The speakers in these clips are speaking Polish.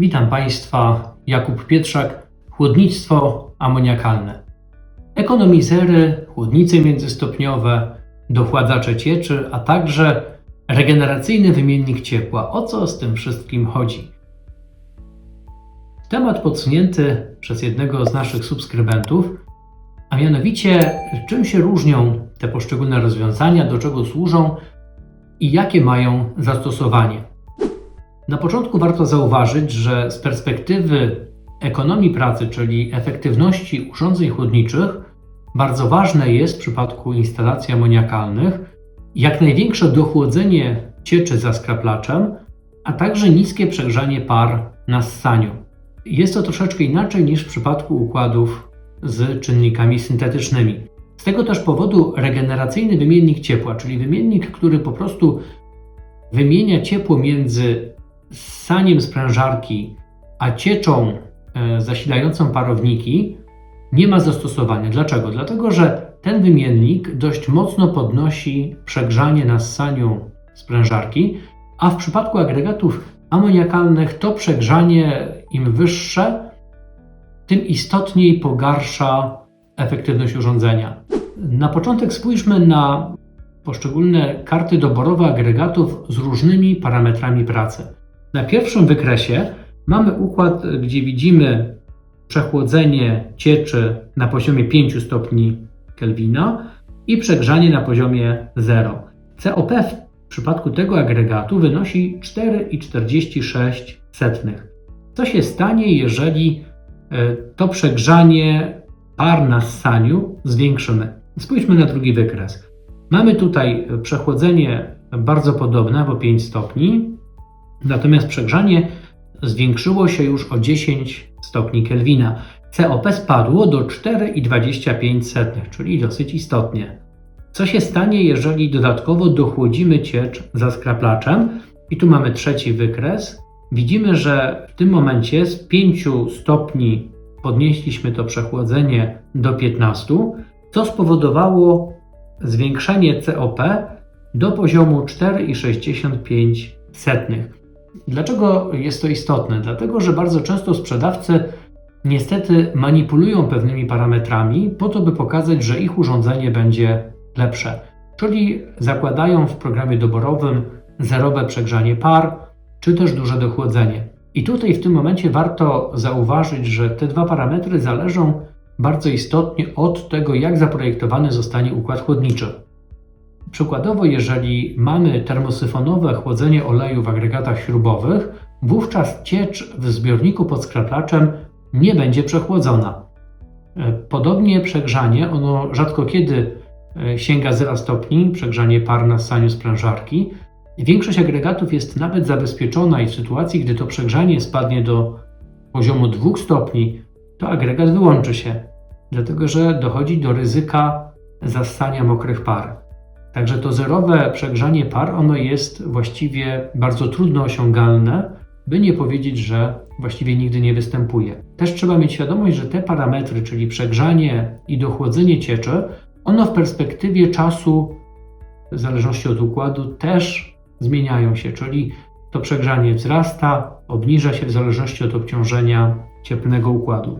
Witam Państwa, Jakub Pietrzak, chłodnictwo amoniakalne. Ekonomizery, chłodnice międzystopniowe, dochładzacze cieczy, a także regeneracyjny wymiennik ciepła. O co z tym wszystkim chodzi? Temat podsunięty przez jednego z naszych subskrybentów, a mianowicie czym się różnią te poszczególne rozwiązania, do czego służą i jakie mają zastosowanie. Na początku warto zauważyć, że z perspektywy ekonomii pracy, czyli efektywności urządzeń chłodniczych, bardzo ważne jest w przypadku instalacji amoniakalnych jak największe dochłodzenie cieczy za skraplaczem, a także niskie przegrzanie par na ssaniu. Jest to troszeczkę inaczej niż w przypadku układów z czynnikami syntetycznymi. Z tego też powodu regeneracyjny wymiennik ciepła, czyli wymiennik, który po prostu wymienia ciepło między ssaniem sprężarki a cieczą e, zasilającą parowniki, nie ma zastosowania. Dlaczego? Dlatego, że ten wymiennik dość mocno podnosi przegrzanie na ssaniu sprężarki, a w przypadku agregatów amoniakalnych to przegrzanie im wyższe, tym istotniej pogarsza efektywność urządzenia. Na początek spójrzmy na poszczególne karty doborowe agregatów z różnymi parametrami pracy. Na pierwszym wykresie mamy układ, gdzie widzimy przechłodzenie cieczy na poziomie 5 stopni Kelwina i przegrzanie na poziomie 0. COP w przypadku tego agregatu wynosi 4,46. Co się stanie, jeżeli e, to przegrzanie par na ssaniu zwiększymy? Spójrzmy na drugi wykres. Mamy tutaj przechłodzenie bardzo podobne, bo 5 stopni, natomiast przegrzanie zwiększyło się już o 10 stopni Kelwina. COP spadło do 4,25, czyli dosyć istotnie. Co się stanie, jeżeli dodatkowo dochłodzimy ciecz za skraplaczem? I tu mamy trzeci wykres. Widzimy, że w tym momencie z 5 stopni podnieśliśmy to przechłodzenie do 15, co spowodowało zwiększenie COP do poziomu 4,65. Dlaczego jest to istotne? Dlatego, że bardzo często sprzedawcy niestety manipulują pewnymi parametrami po to, by pokazać, że ich urządzenie będzie lepsze. Czyli zakładają w programie doborowym zerowe przegrzanie par, czy też duże dochłodzenie. I tutaj w tym momencie warto zauważyć, że te dwa parametry zależą bardzo istotnie od tego, jak zaprojektowany zostanie układ chłodniczy. Przykładowo, jeżeli mamy termosyfonowe chłodzenie oleju w agregatach śrubowych, wówczas ciecz w zbiorniku pod skraplaczem nie będzie przechłodzona. E, podobnie przegrzanie, ono rzadko kiedy e, sięga 0 stopni, przegrzanie par na ssaniu sprężarki. Większość agregatów jest nawet zabezpieczona i w sytuacji, gdy to przegrzanie spadnie do poziomu 2 stopni, to agregat wyłączy się, dlatego że dochodzi do ryzyka zassania mokrych par. Także to zerowe przegrzanie par, ono jest właściwie bardzo trudno osiągalne, by nie powiedzieć, że właściwie nigdy nie występuje. Też trzeba mieć świadomość, że te parametry, czyli przegrzanie i dochłodzenie cieczy, ono w perspektywie czasu, w zależności od układu, też zmieniają się, czyli to przegrzanie wzrasta, obniża się w zależności od obciążenia cieplnego układu.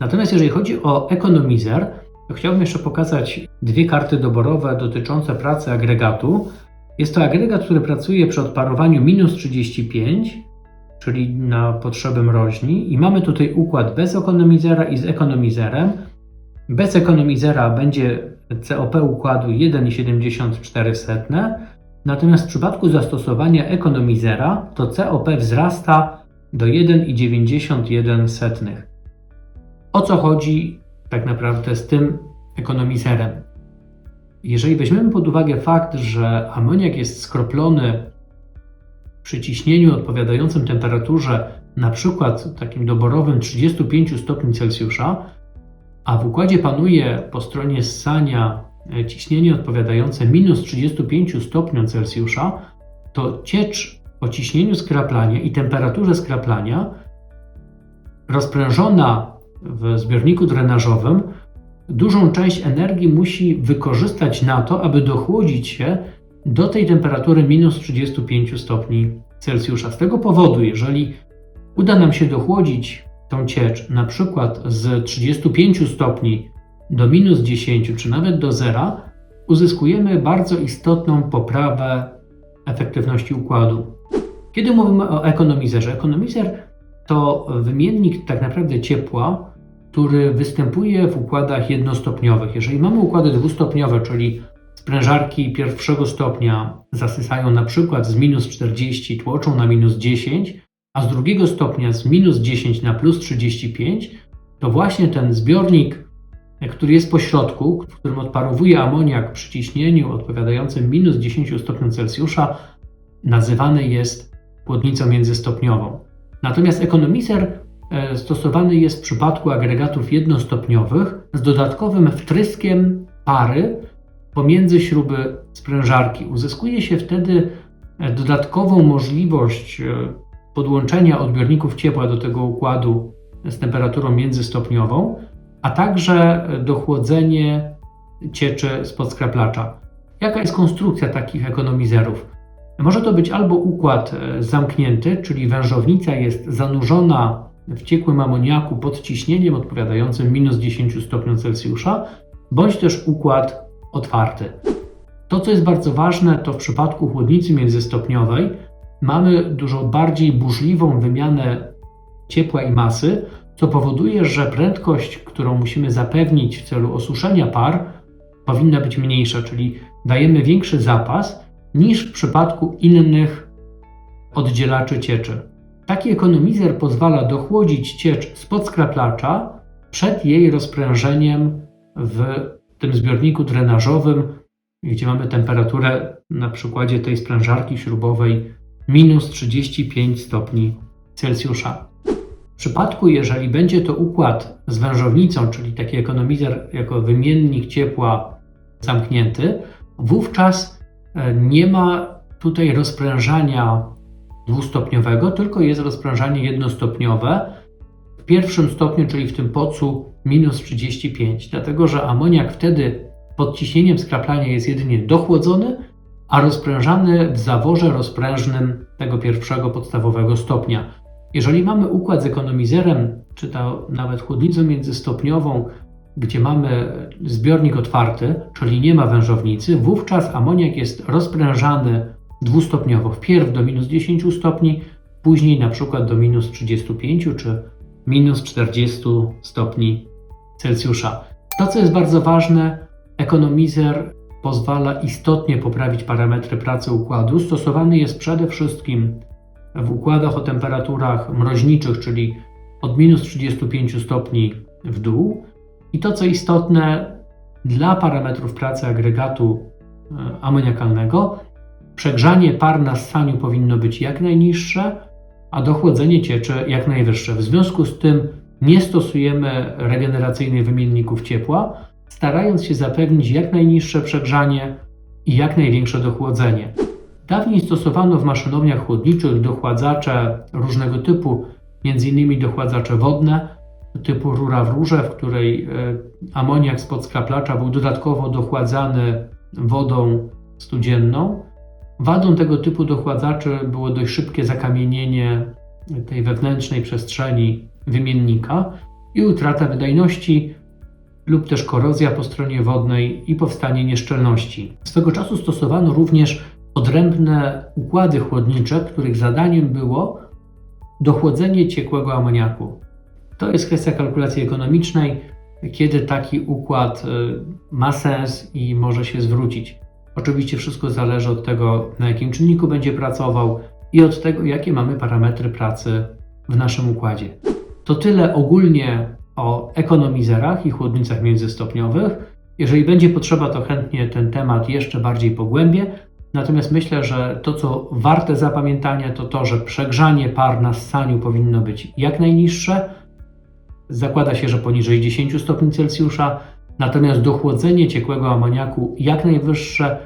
Natomiast jeżeli chodzi o ekonomizer, chciałbym jeszcze pokazać dwie karty doborowe dotyczące pracy agregatu. Jest to agregat, który pracuje przy odparowaniu minus 35, czyli na potrzeby mroźni, i mamy tutaj układ bez ekonomizera i z ekonomizerem. Bez ekonomizera będzie COP układu 1,74, natomiast w przypadku zastosowania ekonomizera to COP wzrasta do 1,91. O co chodzi tak naprawdę z tym ekonomizerem. Jeżeli weźmiemy pod uwagę fakt, że amoniak jest skroplony przy ciśnieniu odpowiadającym temperaturze, na przykład takim doborowym 35 stopni Celsjusza, a w układzie panuje po stronie ssania e, ciśnienie odpowiadające minus 35 stopniom Celsjusza, to ciecz o ciśnieniu skraplania i temperaturze skraplania rozprężona w zbiorniku drenażowym dużą część energii musi wykorzystać na to, aby dochłodzić się do tej temperatury minus 35 stopni Celsjusza. Z tego powodu, jeżeli uda nam się dochłodzić tą ciecz na przykład z 35 stopni do minus 10 czy nawet do zera, uzyskujemy bardzo istotną poprawę efektywności układu. Kiedy mówimy o ekonomizerze, ekonomizer to wymiennik tak naprawdę ciepła, który występuje w układach jednostopniowych. Jeżeli mamy układy dwustopniowe, czyli sprężarki pierwszego stopnia zasysają na przykład z minus 40, tłoczą na minus 10, a z drugiego stopnia z minus 10 na plus 35, to właśnie ten zbiornik, który jest po środku, w którym odparowuje amoniak przy ciśnieniu odpowiadającym minus 10 stopniom Celsjusza, nazywany jest chłodnicą międzystopniową. Natomiast ekonomizer e, stosowany jest w przypadku agregatów jednostopniowych z dodatkowym wtryskiem pary pomiędzy śruby sprężarki. Uzyskuje się wtedy e, dodatkową możliwość e, podłączenia odbiorników ciepła do tego układu z temperaturą międzystopniową, a także dochłodzenie cieczy spod skraplacza. Jaka jest konstrukcja takich ekonomizerów? Może to być albo układ e, zamknięty, czyli wężownica jest zanurzona w ciekłym amoniaku pod ciśnieniem odpowiadającym minus 10 stopni Celsjusza, bądź też układ otwarty. To, co jest bardzo ważne, to w przypadku chłodnicy międzystopniowej mamy dużo bardziej burzliwą wymianę ciepła i masy, co powoduje, że prędkość, którą musimy zapewnić w celu osuszenia par, powinna być mniejsza, czyli dajemy większy zapas niż w przypadku innych oddzielaczy cieczy. Taki ekonomizer pozwala dochłodzić ciecz spod skraplacza przed jej rozprężeniem w tym zbiorniku drenażowym, gdzie mamy temperaturę na przykładzie tej sprężarki śrubowej minus 35 stopni Celsjusza. W przypadku, jeżeli będzie to układ z wężownicą, czyli taki ekonomizer jako wymiennik ciepła zamknięty, wówczas e, nie ma tutaj rozprężania dwustopniowego, tylko jest rozprężanie jednostopniowe w pierwszym stopniu, czyli w tym pocu minus 35, dlatego że amoniak wtedy pod ciśnieniem skraplania jest jedynie dochłodzony, a rozprężany w zaworze rozprężnym tego pierwszego podstawowego stopnia. Jeżeli mamy układ z ekonomizerem, czy to nawet chłodnicą międzystopniową, gdzie mamy zbiornik otwarty, czyli nie ma wężownicy, wówczas amoniak jest rozprężany dwustopniowo, wpierw do minus 10 stopni, później na przykład do minus 35 czy minus 40 stopni Celsjusza. To, co jest bardzo ważne, ekonomizer pozwala istotnie poprawić parametry pracy układu. Stosowany jest przede wszystkim w układach o temperaturach mroźniczych, czyli od minus 35 stopni w dół. I to, co istotne dla parametrów pracy agregatu e, amoniakalnego, przegrzanie par na ssaniu powinno być jak najniższe, a dochłodzenie cieczy jak najwyższe. W związku z tym nie stosujemy regeneracyjnych wymienników ciepła, starając się zapewnić jak najniższe przegrzanie i jak największe dochłodzenie. Dawniej stosowano w maszynowniach chłodniczych dochładzacze różnego typu, m.in. dochładzacze wodne typu rura w rurze, w której e, amoniak spod skraplacza był dodatkowo dochładzany wodą studzienną. Wadą tego typu dochładzaczy było dość szybkie zakamienienie tej wewnętrznej przestrzeni wymiennika i utrata wydajności lub też korozja po stronie wodnej i powstanie nieszczelności. Swego czasu stosowano również odrębne układy chłodnicze, których zadaniem było dochłodzenie ciekłego amoniaku. To jest kwestia kalkulacji ekonomicznej, kiedy taki układ y, ma sens i może się zwrócić. Oczywiście wszystko zależy od tego, na jakim czynniku będzie pracował i od tego, jakie mamy parametry pracy w naszym układzie. To tyle ogólnie o ekonomizerach i chłodnicach międzystopniowych. Jeżeli będzie potrzeba, to chętnie ten temat jeszcze bardziej pogłębię. Natomiast myślę, że to, co warte zapamiętania, to to, że przegrzanie par na ssaniu powinno być jak najniższe. Zakłada się, że poniżej 10 stopni Celsjusza, natomiast dochłodzenie ciekłego amoniaku jak najwyższe.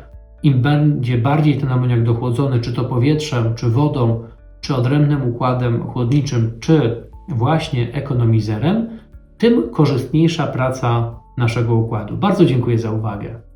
Im będzie bardziej ten amoniak dochłodzony, czy to powietrzem, czy wodą, czy odrębnym układem chłodniczym, czy właśnie ekonomizerem, tym korzystniejsza praca naszego układu. Bardzo dziękuję za uwagę.